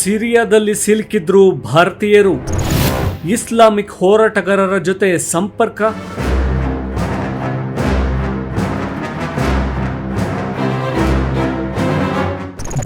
ಸಿರಿಯಾದಲ್ಲಿ ಸಿಲುಕಿದ್ರು ಭಾರತೀಯರು. ಇಸ್ಲಾಮಿಕ್ ಹೋರಾಟಗಾರರ ಜೊತೆ ಸಂಪರ್ಕ?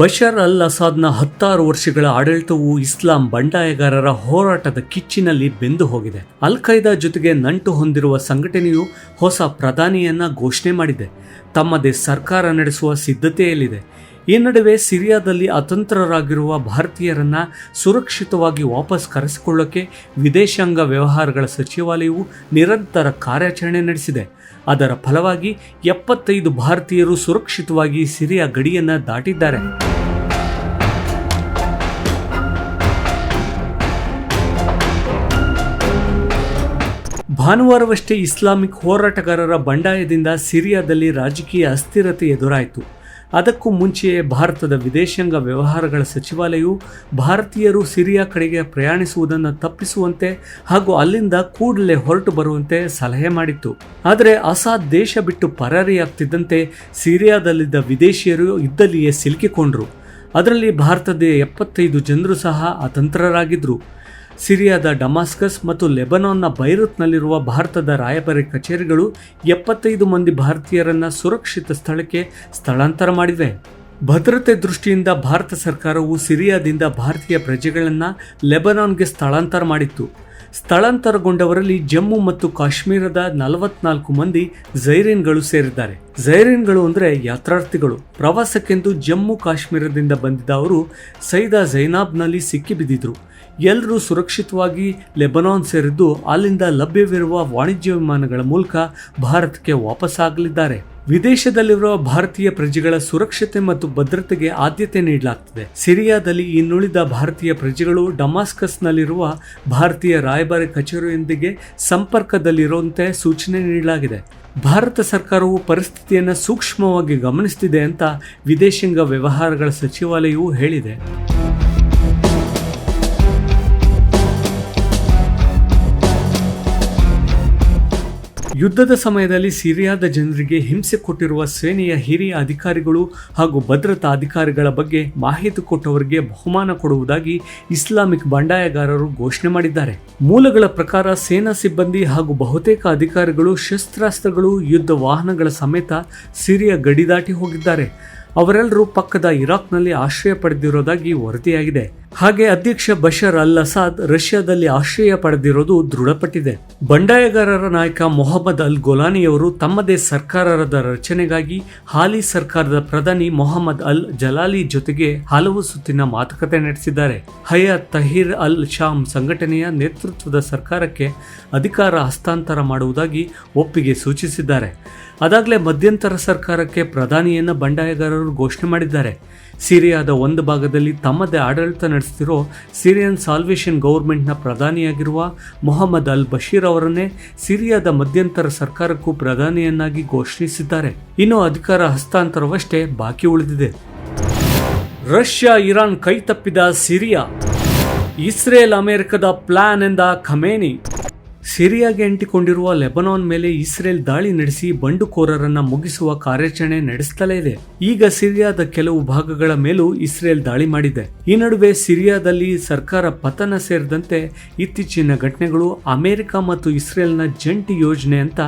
ಬಶರ್ ಅಲ್ ಅಸಾದ್ನ ಹತ್ತಾರು ವರ್ಷಗಳ ಆಡಳಿತವು ಇಸ್ಲಾಂ ಬಂಡಾಯಗಾರರ ಹೋರಾಟದ ಕಿಚ್ಚಿನಲ್ಲಿ ಬೆಂದು ಹೋಗಿದೆ. ಅಲ್ ಖೈದಾ ಜೊತೆಗೆ ನಂಟು ಹೊಂದಿರುವ ಸಂಘಟನೆಯು ಹೊಸ ಪ್ರಧಾನಿಯನ್ನ ಘೋಷಣೆ ಮಾಡಿದೆ. ತಮ್ಮದೇ ಸರ್ಕಾರ ನಡೆಸುವ ಸಿದ್ಧತೆಯಲ್ಲಿದೆ. ಈ ನಡುವೆ ಸಿರಿಯಾದಲ್ಲಿ ಅತಂತ್ರರಾಗಿರುವ ಭಾರತೀಯರನ್ನ ಸುರಕ್ಷಿತವಾಗಿ ವಾಪಸ್ ಕರೆಸಿಕೊಳ್ಳೋಕೆ ವಿದೇಶಾಂಗ ವ್ಯವಹಾರಗಳ ಸಚಿವಾಲಯವು ನಿರಂತರ ಕಾರ್ಯಾಚರಣೆ ನಡೆಸಿದೆ. ಅದರ ಫಲವಾಗಿ ಎಪ್ಪತ್ತೈದು ಭಾರತೀಯರು ಸುರಕ್ಷಿತವಾಗಿ ಸಿರಿಯಾ ಗಡಿಯನ್ನ ದಾಟಿದ್ದಾರೆ. ಭಾನುವಾರವಷ್ಟೇ ಇಸ್ಲಾಮಿಕ್ ಹೋರಾಟಗಾರರ ಬಂಡಾಯದಿಂದ ಸಿರಿಯಾದಲ್ಲಿ ರಾಜಕೀಯ ಅಸ್ಥಿರತೆ ಎದುರಾಯಿತು. ಅದಕ್ಕೂ ಮುಂಚೆಯೇ ಭಾರತದ ವಿದೇಶಾಂಗ ವ್ಯವಹಾರಗಳ ಸಚಿವಾಲಯವು ಭಾರತೀಯರು ಸಿರಿಯಾ ಕಡೆಗೆ ಪ್ರಯಾಣಿಸುವುದನ್ನು ತಪ್ಪಿಸುವಂತೆ ಹಾಗೂ ಅಲ್ಲಿಂದ ಕೂಡಲೇ ಹೊರಟು ಬರುವಂತೆ ಸಲಹೆ ಮಾಡಿತ್ತು. ಆದರೆ ಅಸಾದ್ ದೇಶ ಬಿಟ್ಟು ಪರಾರಿಯಾಗ್ತಿದ್ದಂತೆ ಸಿರಿಯಾದಲ್ಲಿದ್ದ ವಿದೇಶಿಯರು ಇದ್ದಲ್ಲಿಯೇ ಸಿಲುಕಿಕೊಂಡ್ರು. ಅದರಲ್ಲಿ ಭಾರತದ ಎಪ್ಪತ್ತೈದು ಜನರು ಸಹ ಅತಂತ್ರರಾಗಿದ್ದರು ಸಿರಿಯಾದ ಡಮಾಸ್ಕಸ್ ಮತ್ತು ಲೆಬನಾನ್ನ ಬೈರುತ್ನಲ್ಲಿರುವ ಭಾರತದ ರಾಯಭಾರಿ ಕಚೇರಿಗಳು ಎಪ್ಪತ್ತೈದು ಮಂದಿ ಭಾರತೀಯರನ್ನು ಸುರಕ್ಷಿತ ಸ್ಥಳಕ್ಕೆ ಸ್ಥಳಾಂತರ ಮಾಡಿವೆ. ಭದ್ರತೆ ದೃಷ್ಟಿಯಿಂದ ಭಾರತ ಸರ್ಕಾರವು ಸಿರಿಯಾದಿಂದ ಭಾರತೀಯ ಪ್ರಜೆಗಳನ್ನು ಲೆಬನಾನ್ಗೆ ಸ್ಥಳಾಂತರ ಮಾಡಿತ್ತು. ಸ್ಥಳಾಂತರಗೊಂಡವರಲ್ಲಿ ಜಮ್ಮು ಮತ್ತು ಕಾಶ್ಮೀರದ ನಲವತ್ನಾಲ್ಕು ಮಂದಿ ಝೈರೀನ್ಗಳು ಸೇರಿದ್ದಾರೆ. ಝೈರೀನ್ಗಳು ಅಂದರೆ ಯಾತ್ರಾರ್ಥಿಗಳು. ಪ್ರವಾಸಕ್ಕೆಂದು ಜಮ್ಮು ಕಾಶ್ಮೀರದಿಂದ ಬಂದಿದ್ದ ಅವರು ಸೈದಾ ಜೈನಾಬ್ನಲ್ಲಿ ಸಿಕ್ಕಿಬಿದ್ದಿದ್ರು. ಎಲ್ಲರೂ ಸುರಕ್ಷಿತವಾಗಿ ಲೆಬನಾನ್ ಸೇರಿದ್ದು ಅಲ್ಲಿಂದ ಲಭ್ಯವಿರುವ ವಾಣಿಜ್ಯ ವಿಮಾನಗಳ ಮೂಲಕ ಭಾರತಕ್ಕೆ ವಾಪಸ್ಸಾಗಲಿದ್ದಾರೆ. ವಿದೇಶದಲ್ಲಿರುವ ಭಾರತೀಯ ಪ್ರಜೆಗಳ ಸುರಕ್ಷತೆ ಮತ್ತು ಭದ್ರತೆಗೆ ಆದ್ಯತೆ ನೀಡಲಾಗ್ತದೆ. ಸಿರಿಯಾದಲ್ಲಿ ಇನ್ನುಳಿದ ಭಾರತೀಯ ಪ್ರಜೆಗಳು ಡಮಾಸ್ಕಸ್ನಲ್ಲಿರುವ ಭಾರತೀಯ ರಾಯಭಾರಿ ಕಚೇರಿಯೊಂದಿಗೆ ಸಂಪರ್ಕದಲ್ಲಿರುವಂತೆ ಸೂಚನೆ ನೀಡಲಾಗಿದೆ. ಭಾರತ ಸರ್ಕಾರವು ಪರಿಸ್ಥಿತಿಯನ್ನು ಸೂಕ್ಷ್ಮವಾಗಿ ಗಮನಿಸುತ್ತಿದೆ ಅಂತ ವಿದೇಶಾಂಗ ವ್ಯವಹಾರಗಳ ಸಚಿವಾಲಯವು ಹೇಳಿದೆ. ಯುದ್ಧದ ಸಮಯದಲ್ಲಿ ಸಿರಿಯಾದ ಜನರಿಗೆ ಹಿಂಸೆ ಕೊಟ್ಟಿರುವ ಸೇನೆಯ ಹಿರಿಯ ಅಧಿಕಾರಿಗಳು ಹಾಗೂ ಭದ್ರತಾ ಅಧಿಕಾರಿಗಳ ಬಗ್ಗೆ ಮಾಹಿತಿ ಕೊಟ್ಟವರಿಗೆ ಬಹುಮಾನ ಕೊಡುವುದಾಗಿ ಇಸ್ಲಾಮಿಕ್ ಬಂಡಾಯಗಾರರು ಘೋಷಣೆ ಮಾಡಿದ್ದಾರೆ. ಮೂಲಗಳ ಪ್ರಕಾರ ಸೇನಾ ಸಿಬ್ಬಂದಿ ಹಾಗೂ ಬಹುತೇಕ ಅಧಿಕಾರಿಗಳು ಶಸ್ತ್ರಾಸ್ತ್ರಗಳು, ಯುದ್ಧ ವಾಹನಗಳ ಸಮೇತ ಸಿರಿಯ ಗಡಿದಾಟಿ ಹೋಗಿದ್ದಾರೆ. ಅವರೆಲ್ಲರೂ ಪಕ್ಕದ ಇರಾಕ್ನಲ್ಲಿ ಆಶ್ರಯ ಪಡೆದಿರೋದಾಗಿ ವರದಿಯಾಗಿದೆ. ಹಾಗೆ ಅಧ್ಯಕ್ಷ ಬಶರ್ ಅಲ್ ಅಸಾದ್ ರಷ್ಯಾದಲ್ಲಿ ಆಶ್ರಯ ಪಡೆದಿರೋದು ದೃಢಪಟ್ಟಿದೆ. ಬಂಡಾಯಗಾರರ ನಾಯಕ ಮೊಹಮ್ಮದ್ ಅಲ್ ಗೊಲಾನಿಯವರು ತಮ್ಮದೇ ಸರ್ಕಾರದ ರಚನೆಗಾಗಿ ಹಾಲಿ ಸರ್ಕಾರದ ಪ್ರಧಾನಿ ಮೊಹಮ್ಮದ್ ಅಲ್ ಜಲಾಲಿ ಜೊತೆಗೆ ಹಲವು ಸುತ್ತಿನ ಮಾತುಕತೆ ನಡೆಸಿದ್ದಾರೆ. ಹಯಾತ್ ತಹೀರ್ ಅಲ್ ಶಾಮ್ ಸಂಘಟನೆಯ ನೇತೃತ್ವದ ಸರ್ಕಾರಕ್ಕೆ ಅಧಿಕಾರ ಹಸ್ತಾಂತರ ಮಾಡುವುದಾಗಿ ಒಪ್ಪಿಗೆ ಸೂಚಿಸಿದ್ದಾರೆ. ಅದಾಗಲೇ ಮಧ್ಯಂತರ ಸರ್ಕಾರಕ್ಕೆ ಪ್ರಧಾನಿಯನ್ನ ಬಂಡಾಯಗಾರರು ಘೋಷಣೆ ಮಾಡಿದ್ದಾರೆ. ಸಿರಿಯಾದ ಒಂದು ಭಾಗದಲ್ಲಿ ತಮ್ಮದೇ ಆಡಳಿತ ನಡೆಸ್ತಿರೋ ಸಿರಿಯನ್ ಸಾಲ್ವೇಷನ್ ಗೌರ್ಮೆಂಟ್ನ ಪ್ರಧಾನಿಯಾಗಿರುವ ಮೊಹಮ್ಮದ್ ಅಲ್ ಬಶೀರ್ ಅವರನ್ನೇ ಸಿರಿಯಾದ ಮಧ್ಯಂತರ ಸರ್ಕಾರಕ್ಕೂ ಪ್ರಧಾನಿಯನ್ನಾಗಿ ಘೋಷಿಸಿದ್ದಾರೆ. ಇನ್ನು ಅಧಿಕಾರ ಹಸ್ತಾಂತರವಷ್ಟೇ ಬಾಕಿ ಉಳಿದಿದೆ. ರಷ್ಯಾ ಇರಾನ್ ಕೈತಪ್ಪಿದ ಸಿರಿಯಾ. ಇಸ್ರೇಲ್ ಅಮೆರಿಕದ ಪ್ಲಾನ್ ಎಂದ ಖಮೇನಿ. ಸಿರಿಯಾಗೆ ಅಂಟಿಕೊಂಡಿರುವ ಲೆಬನಾನ್ ಮೇಲೆ ಇಸ್ರೇಲ್ ದಾಳಿ ನಡೆಸಿ ಬಂಡುಕೋರರನ್ನ ಮುಗಿಸುವ ಕಾರ್ಯಾಚರಣೆ ನಡೆಸುತ್ತಲೇ ಇದೆ. ಈಗ ಸಿರಿಯಾದ ಕೆಲವು ಭಾಗಗಳ ಮೇಲೂ ಇಸ್ರೇಲ್ ದಾಳಿ ಮಾಡಿದೆ. ಈ ನಡುವೆ ಸಿರಿಯಾದಲ್ಲಿ ಸರ್ಕಾರ ಪತನ ಸೇರಿದಂತೆ ಇತ್ತೀಚಿನ ಘಟನೆಗಳು ಅಮೆರಿಕ ಮತ್ತು ಇಸ್ರೇಲ್ನ ಜಂಟಿ ಯೋಜನೆ ಅಂತ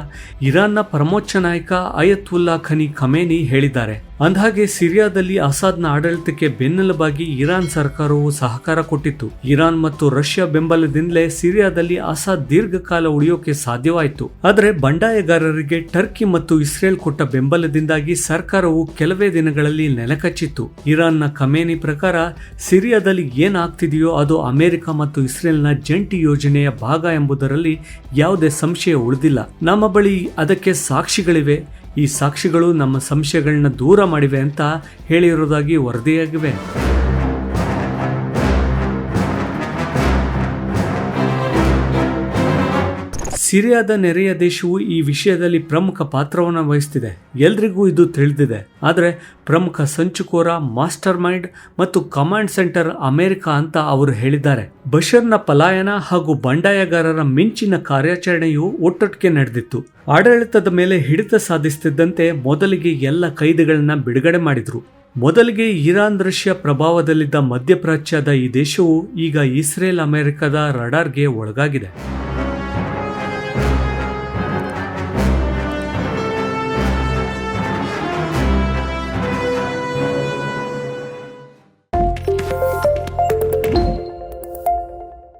ಇರಾನ್ನ ಪರಮೋಚ್ಚ ನಾಯಕ ಅಯತುಲ್ಲಾ ಖನಿ ಖಮೇನಿ ಹೇಳಿದ್ದಾರೆ. ಅಂದಹಾಗೆ ಸಿರಿಯಾದಲ್ಲಿ ಅಸಾದ್ನ ಆಡಳಿತಕ್ಕೆ ಬೆನ್ನೆಲುಬಾಗಿ ಇರಾನ್ ಸರ್ಕಾರವು ಸಹಕಾರ ಕೊಟ್ಟಿತ್ತು. ಇರಾನ್ ಮತ್ತು ರಷ್ಯಾ ಬೆಂಬಲದಿಂದಲೇ ಸಿರಿಯಾದಲ್ಲಿ ಅಸಾದ್ ದೀರ್ಘಕಾಲ ಉಳಿಯೋಕೆ ಸಾಧ್ಯವಾಯಿತು. ಆದರೆ ಬಂಡಾಯಗಾರರಿಗೆ ಟರ್ಕಿ ಮತ್ತು ಇಸ್ರೇಲ್ ಕೊಟ್ಟ ಬೆಂಬಲದಿಂದಾಗಿ ಸರ್ಕಾರವು ಕೆಲವೇ ದಿನಗಳಲ್ಲಿ ನೆಲಕಚ್ಚಿತ್ತು. ಇರಾನ್ನ ಕಮೇನಿ ಪ್ರಕಾರ ಸಿರಿಯಾದಲ್ಲಿ ಏನಾಗ್ತಿದೆಯೋ ಅದು ಅಮೆರಿಕ ಮತ್ತು ಇಸ್ರೇಲ್ನ ಜಂಟಿ ಯೋಜನೆಯ ಭಾಗ ಎಂಬುದರಲ್ಲಿ ಯಾವುದೇ ಸಂಶಯ ಉಳಿದಿಲ್ಲ. ನಮ್ಮ ಬಳಿ ಅದಕ್ಕೆ ಸಾಕ್ಷಿಗಳಿವೆ. ಈ ಸಾಕ್ಷಿಗಳು ನಮ್ಮ ಸಂಶಯಗಳನ್ನ ದೂರ ಮಾಡಿವೆ ಅಂತ ಹೇಳಿರುವುದಾಗಿ ವರದಿಯಾಗಿವೆ. ಸಿರಿಯಾದ ನೆರೆಯ ದೇಶವು ಈ ವಿಷಯದಲ್ಲಿ ಪ್ರಮುಖ ಪಾತ್ರವನ್ನು ವಹಿಸ್ತಿದೆ. ಎಲ್ರಿಗೂ ಇದು ತಿಳಿದಿದೆ. ಆದರೆ ಪ್ರಮುಖ ಸಂಚುಕೋರ, ಮಾಸ್ಟರ್ ಮೈಂಡ್ ಮತ್ತು ಕಮಾಂಡ್ ಸೆಂಟರ್ ಅಮೆರಿಕ ಅಂತ ಅವರು ಹೇಳಿದ್ದಾರೆ. ಬಷರ್ನ ಪಲಾಯನ ಹಾಗೂ ಬಂಡಾಯಗಾರರ ಮಿಂಚಿನ ಕಾರ್ಯಾಚರಣೆಯು ಒಟ್ಟೊಟ್ಟಿಗೆ ನಡೆದಿತ್ತು. ಆಡಳಿತದ ಮೇಲೆ ಹಿಡಿತ ಸಾಧಿಸುತ್ತಿದ್ದಂತೆ ಮೊದಲಿಗೆ ಎಲ್ಲ ಕೈದಿಗಳನ್ನ ಬಿಡುಗಡೆ ಮಾಡಿದ್ರು. ಮೊದಲಿಗೆ ಇರಾನ್ ದೃಶ್ಯ ಪ್ರಭಾವದಲ್ಲಿದ್ದ ಮಧ್ಯಪ್ರಾಚ್ಯದ ಈ ದೇಶವು ಈಗ ಇಸ್ರೇಲ್ ಅಮೆರಿಕದ ರಡಾರ್ಗೆ ಒಳಗಾಗಿದೆ.